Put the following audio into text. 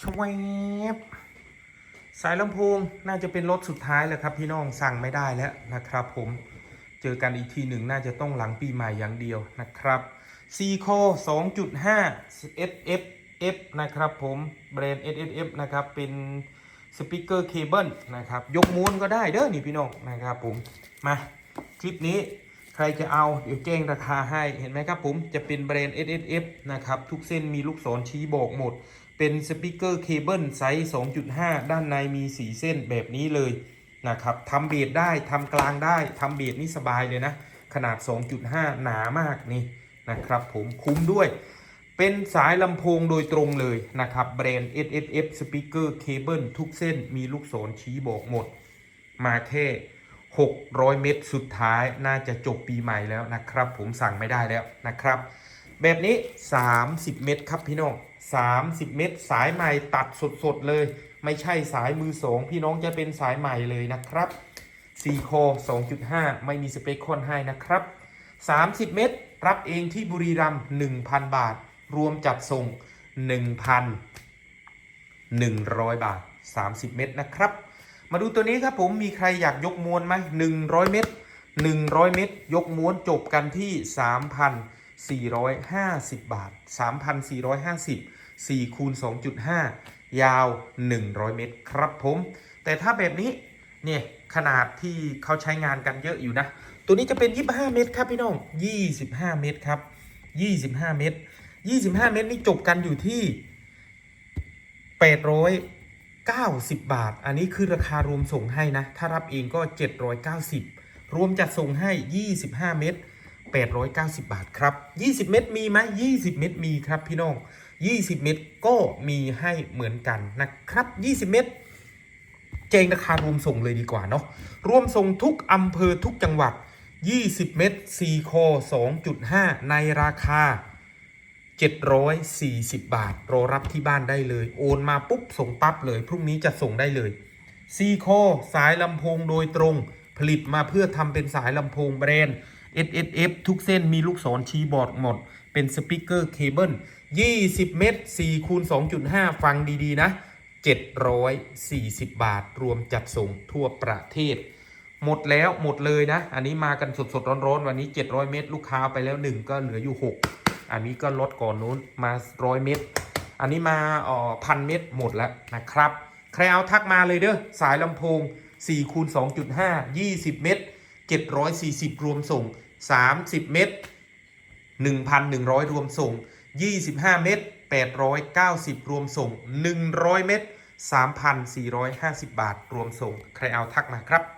ชวบสายลำโพงน่าจะเป็นรถสุดท้ายแล้วครับพี่น้องสั่งไม่ได้แล้วนะครับผมเจอกันอีกทีหนึ่งน่าจะต้องหลังปีใหม่อย่างเดียวนะครับซีโค2.5 SFF นะครับผมแบรนด์ SFF นะครับเป็นสปีกเกอร์เคเบิลนะครับยกม้วนก็ได้เด้อนี่พี่น้องนะครับผมมาคลิปนี้ รจะเอาเดี๋ยวแจ้งราคาให้เห็นไหมครับผมจะเป็นแบรนด์ SSF นะครับ ทุกเส้นมีลูกศรชี้บอกหมด เป็นสปีกเกอร์เคเบิลไซส์ 2.5 ด้านในมี 4 เส้นแบบนี้เลยนะครับทำเบสได้ทำกลางได้ทำเบสนี่สบายเลยนะ ขนาด 2.5 หนามากนี่นะครับผมคุ้มด้วย เป็นสายลำโพงโดยตรงเลยนะครับ แบรนด์ SSF Speaker Cable ทุกเส้นมีลูกศรชี้บอกหมด มาแค่ 600 เมตรสุดท้ายน่าจะจบปีใหม่แล้วนะครับ ผมสั่งไม่ได้แล้วนะครับ แบบนี้ 30 เมตรครับพี่น้อง 30 เมตรสายใหม่ตัดสดๆเลย ไม่ใช่สายมือสองพี่น้องจะเป็นสายใหม่เลยนะครับ4คอ2.5 ไม่มีสเปคคอนให้นะครับ 30 เมตรรับเองที่บุรีรัมย์1,000 บาท รวมจัดส่ง 1,100 บาท 30 เมตรนะครับ มาดูตัวนี้ครับผมมีใครอยากยกม้วลไหม100เมตร100เมตร ยกม้วนจบกันที่3,450บาท3,450 4คูณ2.5ยาว100เมตรครับผม แต่ถ้าแบบนี้เนี่ยขนาดที่เขาใช้งานกันเยอะอยู่นะ ตัวนี้จะเป็น 25 เมตรครับพี่น้อง 25 เมตรครับ 25 เมตร 25 เมตรนี่จบกันอยู่ที่ 800 90 บาท อันนี้คือราคารวมส่งให้นะ ถ้ารับเองก็ 790 รวมจัดส่งให้ 25 เมตร890 บาทครับ 20 เมตรมีไหม20 เมตรมีครับพี่น้อง 20 เมตรก็มีให้เหมือนกันนะครับ 20 เมตรแจ้งราคารวมส่งเลยดีกว่าเนาะ รวมส่งทุกอำเภอทุกจังหวัด 20 เมตร4คอ2.5 ในราคา 740 บาทรอรับที่บ้านได้เลย โอนมาปุ๊บส่งปั๊บเลย พรุ่งนี้จะส่งได้เลยซีโคสายลำโพงโดยตรง ผลิตมาเพื่อทำเป็นสายลำโพงแบรนด์ SSF ทุกเส้นมีลูกศรชี้บอร์ดหมด เป็นสปีกเกอร์เคเบิล20 เมตร4คูณ2.5 ฟังดีๆ นะ 740 บาทรวมจัดส่งทั่วประเทศ หมดแล้วหมดเลยนะ อันนี้มากันสดๆ ร้อนๆ วันนี้ 700 เมตร ลูกค้าไปแล้ว 1 ก็เหลืออยู่ 6 อันนี้ก็ลดก่อนนู้นมา100เมตรอันนี้มาอ่อพันเมตรหมดแล้วนะครับ ใครเอาทักมาเลยเด้อสายลำโพง4คูณ2.5 20 เมตร740 รวมส่ง 30 เมตร1,100 รวมส่ง 25 เมตร890 รวมส่ง 100 เมตร3,450 บาท รวมส่ง ใครเอาทักมาครับ